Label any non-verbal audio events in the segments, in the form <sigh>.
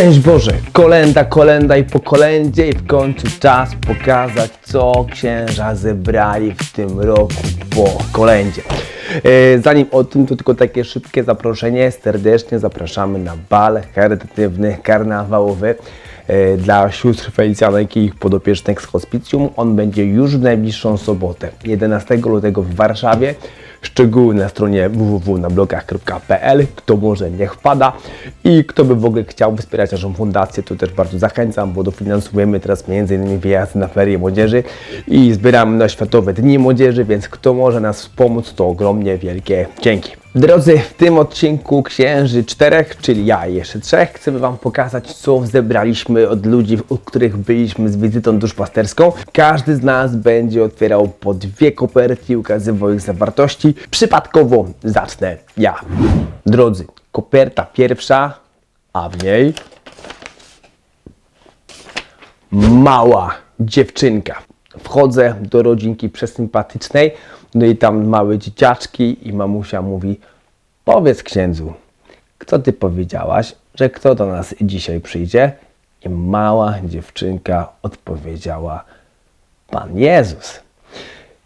Szczęść Boże, kolenda, kolenda i po kolędzie i w końcu czas pokazać, co księża zebrali w tym roku po kolędzie. E, Zanim o tym, to tylko takie szybkie zaproszenie. Serdecznie zapraszamy na bal charytatywny, karnawałowy e, dla sióstr Felicjanek i ich podopiecznych z hospicjum. On będzie już w najbliższą sobotę, 11 lutego w Warszawie. Szczegóły na stronie www.nablogach.pl. Kto może, niech wpada. I kto by w ogóle chciał wspierać naszą fundację, to też bardzo zachęcam, bo dofinansujemy teraz m.in. wyjazdy na ferie młodzieży i zbieramy na Światowe Dni Młodzieży, więc kto może nas wspomóc, to ogromnie wielkie dzięki. Drodzy, w tym odcinku księży czterech, czyli ja jeszcze trzech, chcemy Wam pokazać, co zebraliśmy od ludzi, u których byliśmy z wizytą duszpasterską. Każdy z nas będzie otwierał po dwie koperty i ukazywał ich zawartości. Przypadkowo zacznę ja. Drodzy, koperta pierwsza, a w niej mała dziewczynka. Wchodzę do rodzinki przesympatycznej, no i tam małe dzieciaczki i mamusia mówi powiedz księdzu, kto ty powiedziałaś, że kto do nas dzisiaj przyjdzie? I mała dziewczynka odpowiedziała Pan Jezus.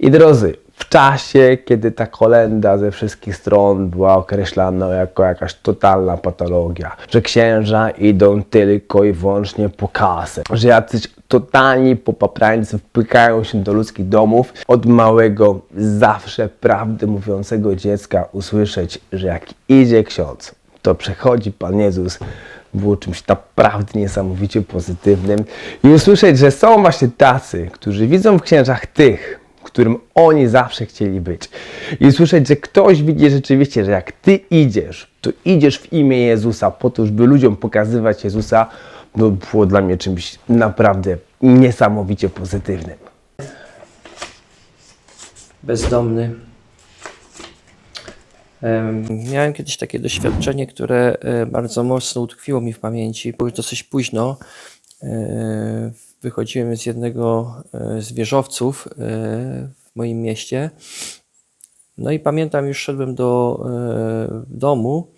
I drodzy, w czasie, kiedy ta kolenda ze wszystkich stron była określana jako jakaś totalna patologia, że księża idą tylko i wyłącznie po kasę, że jacyś totalni popaprańcy wpykają się do ludzkich domów, od małego, zawsze prawdę mówiącego dziecka usłyszeć, że jak idzie ksiądz, to przechodzi Pan Jezus, było czymś naprawdę niesamowicie pozytywnym. I usłyszeć, że są właśnie tacy, którzy widzą w księżach tych, którym oni zawsze chcieli być. I usłyszeć, że ktoś widzi rzeczywiście, że jak Ty idziesz, to idziesz w imię Jezusa po to, żeby ludziom pokazywać Jezusa, no było dla mnie czymś naprawdę niesamowicie pozytywnym. bezdomny. Em, Miałem kiedyś takie doświadczenie, które e, bardzo mocno utkwiło mi w pamięci. Było dosyć późno. Wychodziłem z jednego e, z wieżowców e, w moim mieście. No i pamiętam, już szedłem do e, domu.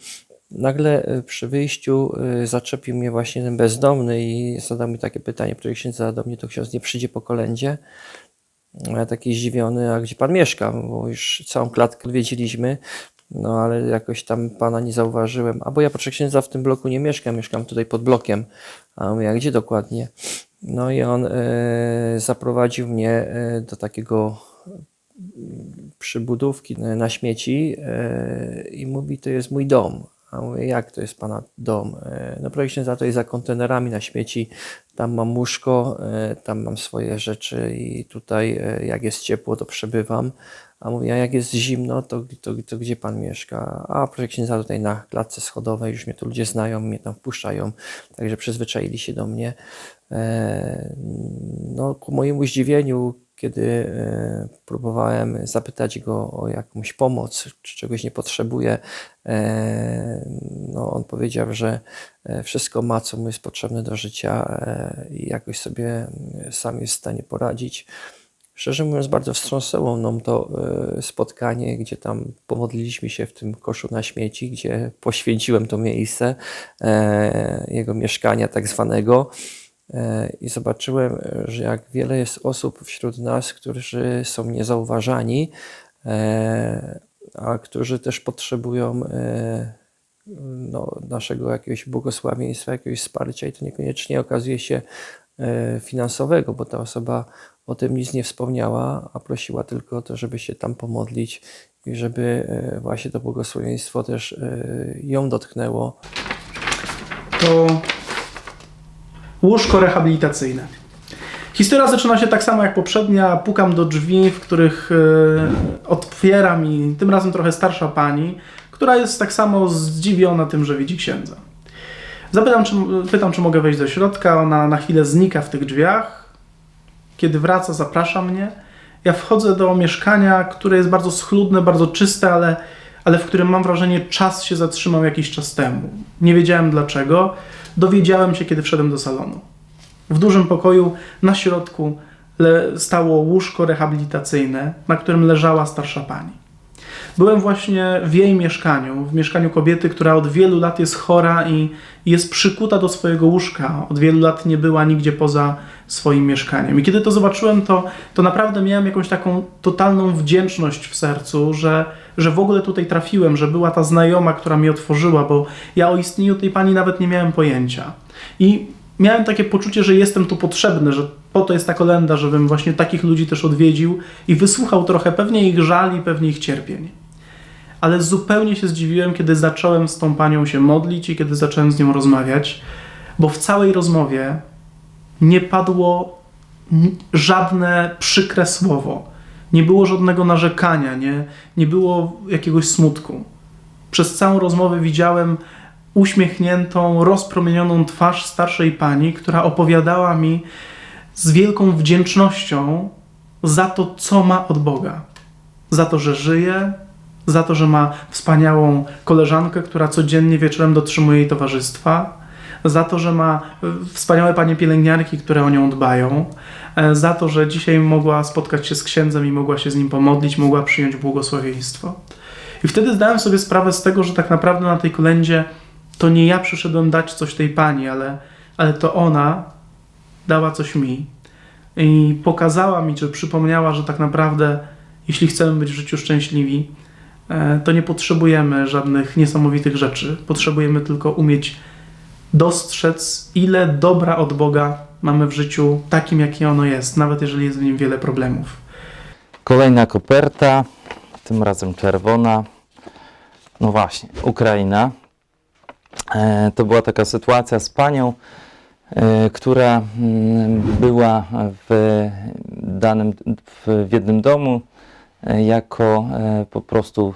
Nagle przy wyjściu zaczepił mnie właśnie ten bezdomny i zadał mi takie pytanie, które ksiądz zadał do mnie, to ksiądz nie przyjdzie po kolędzie. Ja taki zdziwiony, a gdzie pan mieszka? Bo już całą klatkę odwiedziliśmy, no ale jakoś tam pana nie zauważyłem. A bo ja proszę księdza w tym bloku nie mieszkam, mieszkam tutaj pod blokiem. A mówię, a gdzie dokładnie? No i on e, zaprowadził mnie e, do takiego mm, przybudówki na śmieci e, i mówi, to jest mój dom. A mówię, jak to jest pana dom? No proszę księdza, to jest za kontenerami na śmieci. Tam mam łóżko, tam mam swoje rzeczy i tutaj jak jest ciepło, to przebywam. A mówię, a jak jest zimno, to, to, to gdzie pan mieszka? A proszę księdza, tutaj na klatce schodowej, już mnie tu ludzie znają, mnie tam wpuszczają, także przyzwyczaili się do mnie. E, No, ku mojemu zdziwieniu, kiedy e, próbowałem zapytać go o jakąś pomoc, czy czegoś nie potrzebuje, e, no, on powiedział, że wszystko ma, co mu jest potrzebne do życia i jakoś sobie sam jest w stanie poradzić. Szczerze mówiąc, bardzo wstrząsnęło mną to e, spotkanie, gdzie tam pomodliliśmy się w tym koszu na śmieci, gdzie poświęciłem to miejsce e, jego mieszkania tak zwanego. E, I zobaczyłem, że jak wiele jest osób wśród nas, którzy są niezauważani, a którzy też potrzebują no, naszego jakiegoś błogosławieństwa, jakiegoś wsparcia i to niekoniecznie okazuje się finansowego, bo ta osoba o tym nic nie wspomniała, a prosiła tylko o to, żeby się tam pomodlić i żeby e, właśnie to błogosławieństwo też e, ją dotknęło. to łóżko rehabilitacyjne. Historia zaczyna się tak samo jak poprzednia. Pukam do drzwi, w których e, otwiera mi tym razem trochę starsza pani, która jest tak samo zdziwiona tym, że widzi księdza. Zapytam, czy, pytam, czy mogę wejść do środka. Ona na chwilę znika w tych drzwiach. Kiedy wraca, zaprasza mnie. Ja wchodzę do mieszkania, które jest bardzo schludne, bardzo czyste, ale, ale w którym mam wrażenie, czas się zatrzymał jakiś czas temu. Nie wiedziałem dlaczego. Dowiedziałem się, kiedy wszedłem do salonu. W dużym pokoju na środku stało łóżko rehabilitacyjne, na którym leżała starsza pani. Byłem właśnie w jej mieszkaniu, w mieszkaniu kobiety, która od wielu lat jest chora i jest przykuta do swojego łóżka. Od wielu lat nie była nigdzie poza swoim mieszkaniem. I kiedy to zobaczyłem, to, to naprawdę miałem jakąś taką totalną wdzięczność w sercu, że, że w ogóle tutaj trafiłem, że była ta znajoma, która mi otworzyła, bo ja o istnieniu tej pani nawet nie miałem pojęcia. I miałem takie poczucie, że jestem tu potrzebny, że po to jest ta kolenda, żebym właśnie takich ludzi też odwiedził i wysłuchał trochę pewnie ich żali, pewnie ich cierpień. Ale zupełnie się zdziwiłem, kiedy zacząłem z tą panią się modlić i kiedy zacząłem z nią rozmawiać, bo w całej rozmowie nie padło żadne przykre słowo. Nie było żadnego narzekania, nie, nie było jakiegoś smutku. Przez całą rozmowę widziałem uśmiechniętą, rozpromienioną twarz starszej pani, która opowiadała mi z wielką wdzięcznością za to, co ma od Boga. Za to, że żyje, za to, że ma wspaniałą koleżankę, która codziennie wieczorem dotrzymuje jej towarzystwa, za to, że ma e, wspaniałe panie pielęgniarki, które o nią dbają, e, za to, że dzisiaj mogła spotkać się z księdzem i mogła się z nim pomodlić, mogła przyjąć błogosławieństwo. I wtedy zdałem sobie sprawę z tego, że tak naprawdę na tej kolędzie to nie ja przyszedłem dać coś tej pani, ale, ale to ona dała coś mi i pokazała mi, czy przypomniała, że tak naprawdę, jeśli chcemy być w życiu szczęśliwi, e, to nie potrzebujemy żadnych niesamowitych rzeczy. Potrzebujemy tylko umieć dostrzec, ile dobra od Boga mamy w życiu takim, jaki ono jest, nawet jeżeli jest w nim wiele problemów. Kolejna koperta, tym razem czerwona. No właśnie, Ukraina. E, to była taka sytuacja z panią, e, która mm, była w danym, w, w jednym domu e, jako e, po prostu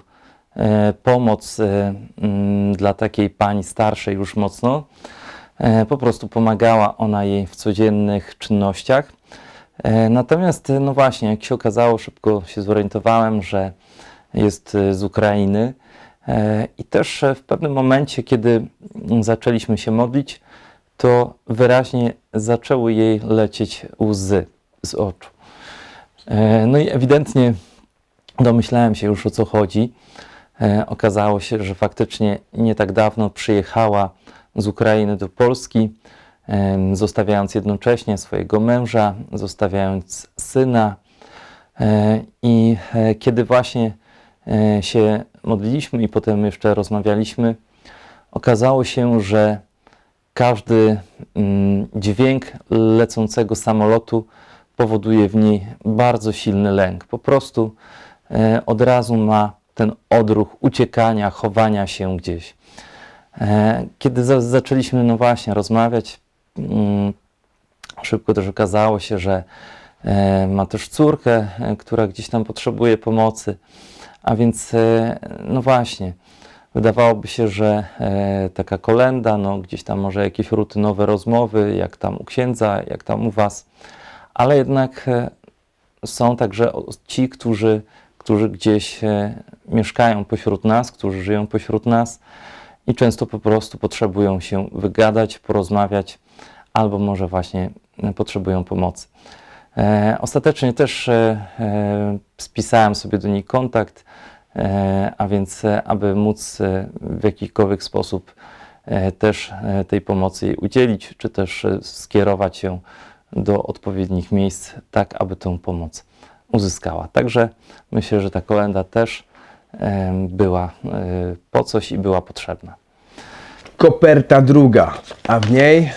pomoc e, mm, dla takiej pani starszej już mocno. E, Po prostu pomagała ona jej w codziennych czynnościach. E, Natomiast, e, no właśnie, jak się okazało, szybko się zorientowałem, że jest e, z Ukrainy. E, I też e, w pewnym momencie, kiedy zaczęliśmy się modlić, to wyraźnie zaczęły jej lecieć łzy z oczu. E, No i ewidentnie domyślałem się już o co chodzi. E, Okazało się, że faktycznie nie tak dawno przyjechała z Ukrainy do Polski, zostawiając jednocześnie swojego męża, zostawiając syna. E, I e, kiedy właśnie się modliliśmy i potem jeszcze rozmawialiśmy, okazało się, że każdy mm, dźwięk lecącego samolotu powoduje w niej bardzo silny lęk. Po prostu od razu ma ten odruch uciekania, chowania się gdzieś. E, Kiedy za, zaczęliśmy, no właśnie, rozmawiać, mm, szybko też okazało się, że e, ma też córkę, e, która gdzieś tam potrzebuje pomocy. A więc, no właśnie, wydawałoby się, że taka kolenda, no gdzieś tam może jakieś rutynowe rozmowy, jak tam u księdza, jak tam u was, ale jednak są także ci, którzy, którzy gdzieś e, mieszkają pośród nas, którzy żyją pośród nas i często po prostu potrzebują się wygadać, porozmawiać, albo może właśnie e, potrzebują pomocy. E, ostatecznie też spisałem sobie do niej kontakt, a więc aby móc w jakikolwiek sposób też tej pomocy udzielić, czy też skierować ją do odpowiednich miejsc, tak aby tę pomoc uzyskała. Także myślę, że ta kolenda też była e, po coś i była potrzebna. Koperta druga, a w niej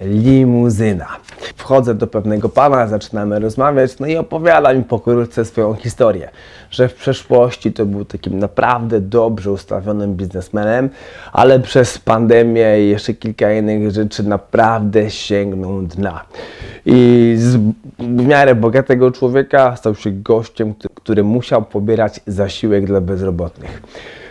limuzyna. Wchodzę do pewnego pana, zaczynamy rozmawiać, no i opowiada mi pokrótce swoją historię, że w przeszłości to był takim naprawdę dobrze ustawionym biznesmenem, ale przez pandemię i jeszcze kilka innych rzeczy naprawdę sięgnął dna. I z w miarę bogatego człowieka stał się gościem, który- musiał pobierać zasiłek dla bezrobotnych.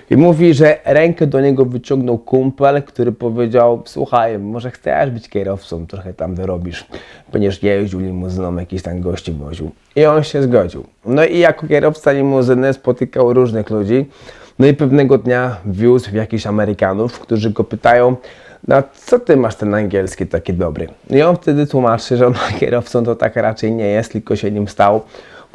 I mówi, że rękę do niego wyciągnął kumpel, który powiedział: Słuchaj, może chcesz być kierowcą, trochę tam wyrobisz. Będziesz jeździł limuzyną, jakiś tam gości woził. I on się zgodził. No i jako kierowca limuzyny spotykał różnych ludzi. No i pewnego dnia wiózł jakichś Amerykanów, którzy go pytają: No co ty masz ten angielski taki dobry? I on wtedy tłumaczy, że on kierowcą to tak raczej nie jest, tylko się nim stał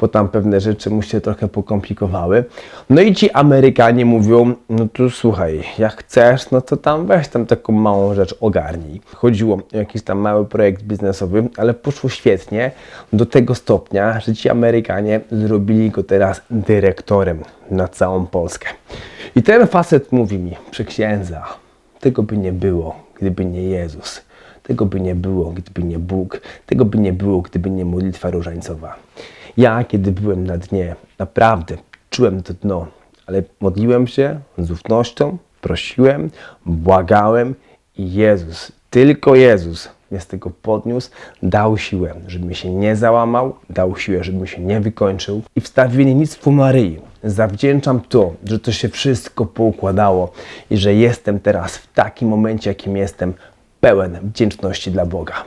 bo tam pewne rzeczy mu się trochę pokomplikowały. No i ci Amerykanie mówią, no tu słuchaj, jak chcesz, no to tam weź tam taką małą rzecz ogarnij. Chodziło o jakiś tam mały projekt biznesowy, ale poszło świetnie do tego stopnia, że ci Amerykanie zrobili go teraz dyrektorem na całą Polskę. I ten facet mówi mi, przy księdza, tego by nie było, gdyby nie Jezus. Tego by nie było, gdyby nie Bóg. Tego by nie było, gdyby nie modlitwa różańcowa. Ja, kiedy byłem na dnie, naprawdę czułem to dno, ale modliłem się z ufnością, prosiłem, błagałem i Jezus, tylko Jezus mnie z tego podniósł, dał siłę, żebym się nie załamał, dał siłę, żebym się nie wykończył. I w stawiennictwu Maryi zawdzięczam to, że to się wszystko poukładało i że jestem teraz w takim momencie, jakim jestem, pełen wdzięczności dla Boga.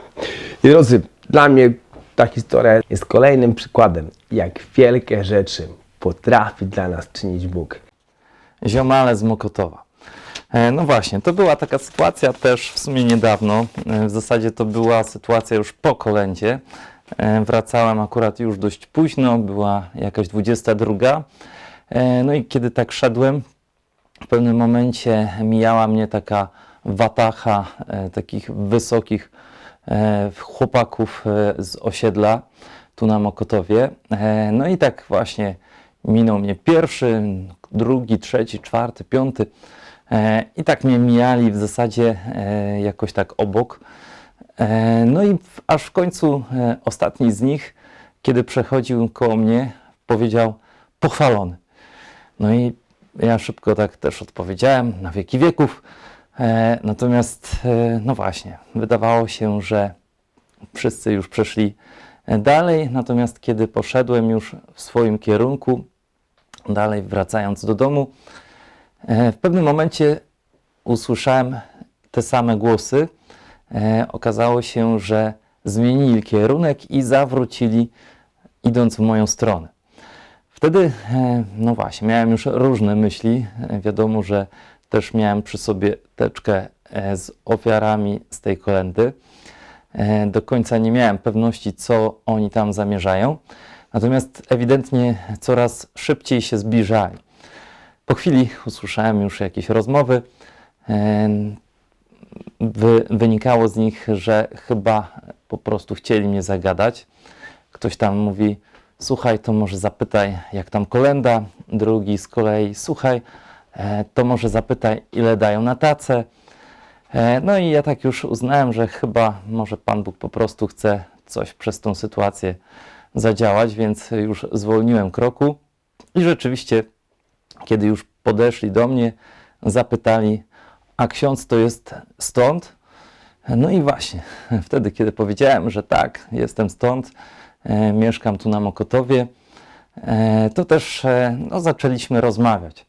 I drodzy, dla mnie ta historia jest kolejnym przykładem, jak wielkie rzeczy potrafi dla nas czynić Bóg. Ziomale z Mokotowa. E, No właśnie, to była taka sytuacja też w sumie niedawno. E, W zasadzie to była sytuacja już po kolędzie. E, Wracałem akurat już dość późno, była jakaś 22. E, No i kiedy tak szedłem, w pewnym momencie mijała mnie taka watacha takich wysokich chłopaków e, z osiedla tu na Mokotowie. E, no i tak właśnie minął mnie pierwszy, drugi, trzeci, czwarty, piąty. E, I tak mnie mijali w zasadzie e, jakoś tak obok. E, no i aż w końcu e, ostatni z nich, kiedy przechodził koło mnie, powiedział pochwalony. No i ja szybko tak też odpowiedziałem, na wieki wieków. E, natomiast, e, no właśnie, wydawało się, że wszyscy już przeszli e, dalej. Natomiast kiedy poszedłem już w swoim kierunku, dalej wracając do domu, w pewnym momencie usłyszałem te same głosy. Okazało się, że zmienili kierunek i zawrócili, idąc w moją stronę. Wtedy, no właśnie, miałem już różne myśli. Wiadomo, że też miałem przy sobie teczkę e, z ofiarami z tej kolendy. E, Do końca nie miałem pewności, co oni tam zamierzają. Natomiast ewidentnie coraz szybciej się zbliżali. Po chwili usłyszałem już jakieś rozmowy. E, Wy, wynikało z nich, że chyba po prostu chcieli mnie zagadać. Ktoś tam mówi: Słuchaj, to może zapytaj, jak tam kolenda. Drugi z kolei: Słuchaj, to może zapytaj, ile dają na tacę. E, No i ja tak już uznałem, że chyba może Pan Bóg po prostu chce coś przez tą sytuację zadziałać, więc już zwolniłem kroku. I rzeczywiście, kiedy już podeszli do mnie, zapytali, a ksiądz to jest stąd? No i właśnie, <laughs> wtedy, kiedy powiedziałem, że tak, jestem stąd, e, mieszkam tu na Mokotowie, e, to też e, no, zaczęliśmy rozmawiać.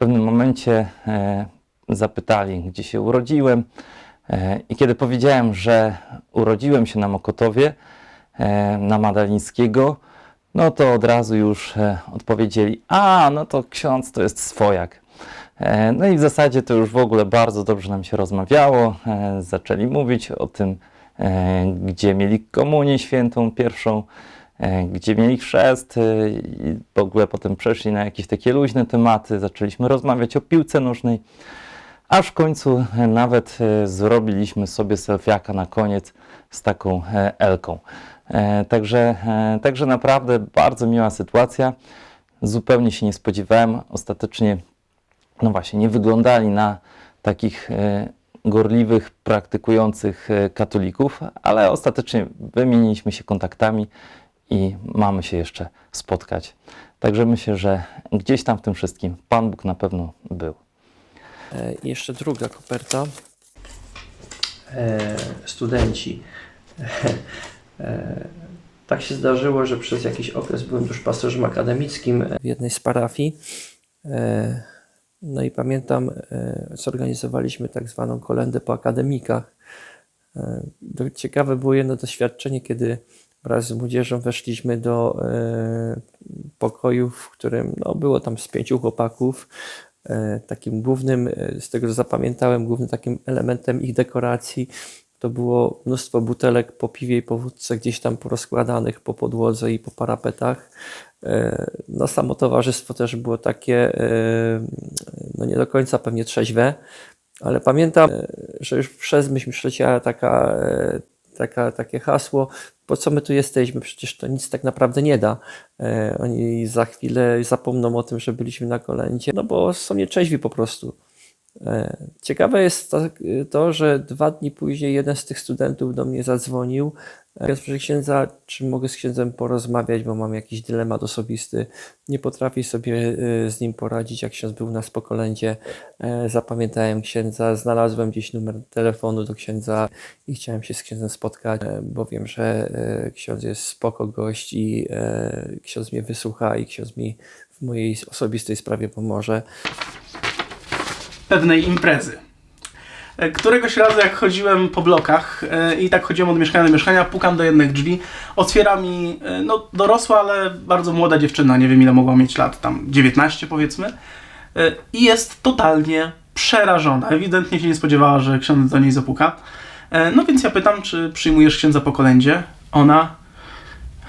Pewnym momencie e, zapytali, gdzie się urodziłem, e, i kiedy powiedziałem, że urodziłem się na Mokotowie, e, na Madalińskiego, no to od razu już odpowiedzieli, a no to ksiądz to jest swojak. No i w zasadzie to już w ogóle bardzo dobrze nam się rozmawiało. Zaczęli mówić o tym, gdzie mieli komunię świętą pierwszą, gdzie mieli chrzest e, i w ogóle potem przeszli na jakieś takie luźne tematy. Zaczęliśmy rozmawiać o piłce nożnej, aż w końcu e, nawet e, zrobiliśmy sobie selfiaka na koniec z taką e, Elką. E, Także, e, także naprawdę bardzo miła sytuacja. Zupełnie się nie spodziewałem. Ostatecznie no właśnie, nie wyglądali na takich e, gorliwych, praktykujących e, katolików, ale ostatecznie wymieniliśmy się kontaktami i mamy się jeszcze spotkać. Także myślę, że gdzieś tam w tym wszystkim Pan Bóg na pewno był. E, jeszcze druga koperta. E, studenci. E, tak się zdarzyło, że przez jakiś okres byłem już pastorzem akademickim w jednej z parafii. E, no i pamiętam, e, zorganizowaliśmy tak zwaną kolendę po akademikach. E, ciekawe było jedno doświadczenie, kiedy wraz z młodzieżą weszliśmy do e, pokoju, w którym no, było tam z pięciu chłopaków. E, takim głównym, e, z tego co zapamiętałem, głównym takim elementem ich dekoracji to było mnóstwo butelek po piwie i po wódce gdzieś tam porozkładanych po podłodze i po parapetach. No, samo towarzystwo też było takie, no nie do końca pewnie trzeźwe, ale pamiętam, że już przez myśl przyleciała taka, taka, takie hasło, po co my tu jesteśmy, przecież to nic tak naprawdę nie da. E, Oni za chwilę zapomną o tym, że byliśmy na kolędzie, no bo są nieczeźwi po prostu. E, Ciekawe jest to, to, że dwa dni później jeden z tych studentów do mnie zadzwonił. Proszę księdza, czy mogę z księdzem porozmawiać, bo mam jakiś dylemat osobisty. Nie potrafię sobie e, z nim poradzić, jak ksiądz był u nas po kolędzie. E, Zapamiętałem księdza, znalazłem gdzieś numer telefonu do księdza i chciałem się z księdzem spotkać, e, bo wiem, że ksiądz jest spoko gość i ksiądz mnie wysłucha i ksiądz mi w mojej osobistej sprawie pomoże. pewnej imprezy. E, Któregoś razu, jak chodziłem po blokach e, i tak chodziłem od mieszkania do mieszkania, pukam do jednych drzwi, otwiera mi e, no, dorosła, ale bardzo młoda dziewczyna, nie wiem ile mogła mieć lat, tam 19 powiedzmy, i jest totalnie przerażona. Ewidentnie się nie spodziewała, że ksiądz do niej zapuka. No więc ja pytam, czy przyjmujesz księdza po kolędzie? Ona,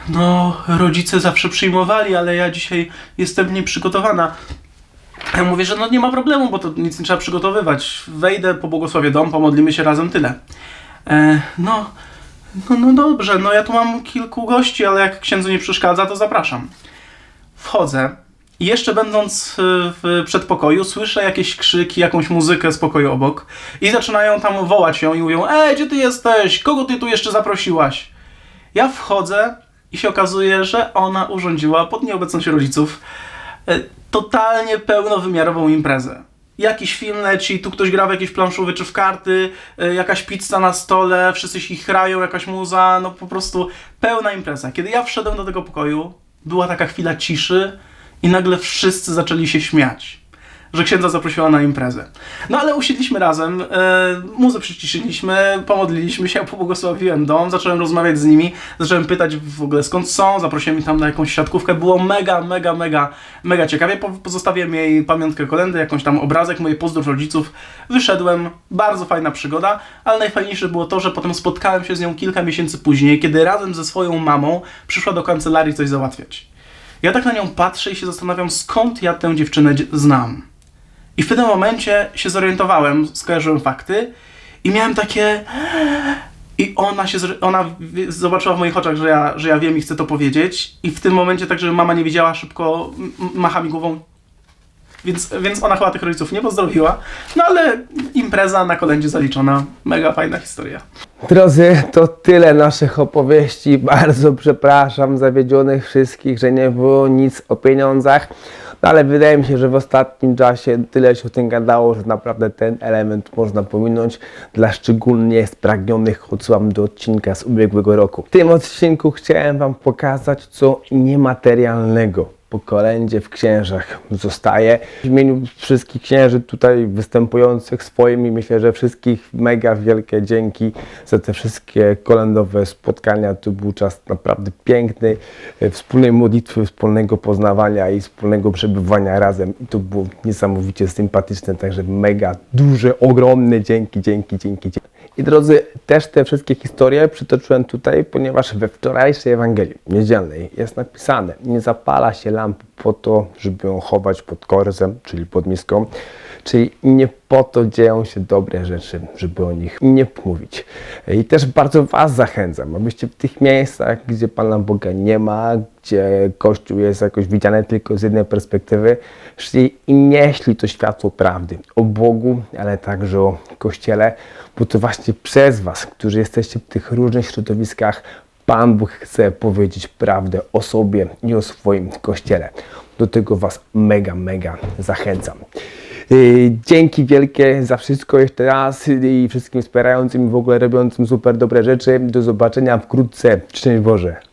no rodzice zawsze przyjmowali, ale ja dzisiaj jestem nieprzygotowana. Ja mówię, że no nie ma problemu, bo to nic nie trzeba przygotowywać. Wejdę, pobłogosławię dom, pomodlimy się razem, tyle. E, no, no, no dobrze, no ja tu mam kilku gości, ale jak księdzu nie przeszkadza, to zapraszam. Wchodzę i jeszcze będąc y, w przedpokoju, słyszę jakieś krzyki, jakąś muzykę z pokoju obok i zaczynają tam wołać ją i mówią, ej, gdzie ty jesteś? Kogo ty tu jeszcze zaprosiłaś? Ja wchodzę i się okazuje, że ona urządziła pod nieobecność rodziców e, totalnie pełnowymiarową imprezę. Jakiś film leci, tu ktoś gra w jakieś planszowe czy w karty, e, jakaś pizza na stole, wszyscy się chrają, jakaś muza, no po prostu pełna impreza. Kiedy ja wszedłem do tego pokoju, była taka chwila ciszy i nagle wszyscy zaczęli się śmiać że księdza zaprosiła na imprezę. No ale usiedliśmy razem, e, muzę przyciszyliśmy, pomodliliśmy się, <laughs> pobłogosławiłem dom, zacząłem rozmawiać z nimi, zacząłem pytać w ogóle skąd są, zaprosiłem ich tam na jakąś siatkówkę, było mega, mega, mega, mega ciekawie, Po- pozostawiłem jej pamiątkę kolendy, jakąś tam obrazek, moje pozdrów rodziców, wyszedłem, bardzo fajna przygoda, ale najfajniejsze było to, że potem spotkałem się z nią kilka miesięcy później, kiedy razem ze swoją mamą przyszła do kancelarii coś załatwiać. Ja tak na nią patrzę i się zastanawiam, skąd ja tę dziewczynę dzie- znam. I w pewnym momencie się zorientowałem, skojarzyłem fakty i miałem takie. I ona się, ona zobaczyła w moich oczach, że ja, że ja wiem i chcę to powiedzieć. I w tym momencie, tak mama nie wiedziała, szybko macha mi głową. Więc, więc ona chyba tych rodziców nie pozdrowiła. No ale impreza na kolędzie zaliczona. Mega fajna historia. Drodzy, to tyle naszych opowieści. Bardzo przepraszam zawiedzionych wszystkich, że nie było nic o pieniądzach. Ale wydaje mi się, że w ostatnim czasie tyle się o tym gadało, że naprawdę ten element można pominąć. Dla szczególnie spragnionych odsyłam do odcinka z ubiegłego roku. W tym odcinku chciałem Wam pokazać, co niematerialnego po kolędzie w księżach zostaje. W imieniu wszystkich księży tutaj występujących swoim myślę, że wszystkich mega wielkie dzięki za te wszystkie kolędowe spotkania. To był czas naprawdę piękny, e, wspólnej modlitwy, wspólnego poznawania i wspólnego przebywania razem. I to było niesamowicie sympatyczne, także mega duże, ogromne dzięki, dzięki, dzięki. dzięki. I drodzy, też te wszystkie historie przytoczyłem tutaj, ponieważ we wczorajszej Ewangelii niedzielnej jest napisane, nie zapala się lampy po to, żeby ją chować pod korzem, czyli pod miską, czyli nie po to dzieją się dobre rzeczy, żeby o nich nie mówić. I też bardzo Was zachęcam, abyście w tych miejscach, gdzie Pana Boga nie ma, gdzie Kościół jest jakoś widziany tylko z jednej perspektywy, szli i nieśli to światło prawdy o Bogu, ale także o Kościele, bo to właśnie przez Was, którzy jesteście w tych różnych środowiskach, Pan Bóg chce powiedzieć prawdę o sobie i o swoim Kościele. Do tego Was mega, mega zachęcam. Yy, Dzięki wielkie za wszystko jeszcze raz i wszystkim wspierającym w ogóle robiącym super dobre rzeczy. Do zobaczenia wkrótce. Szczęść Boże.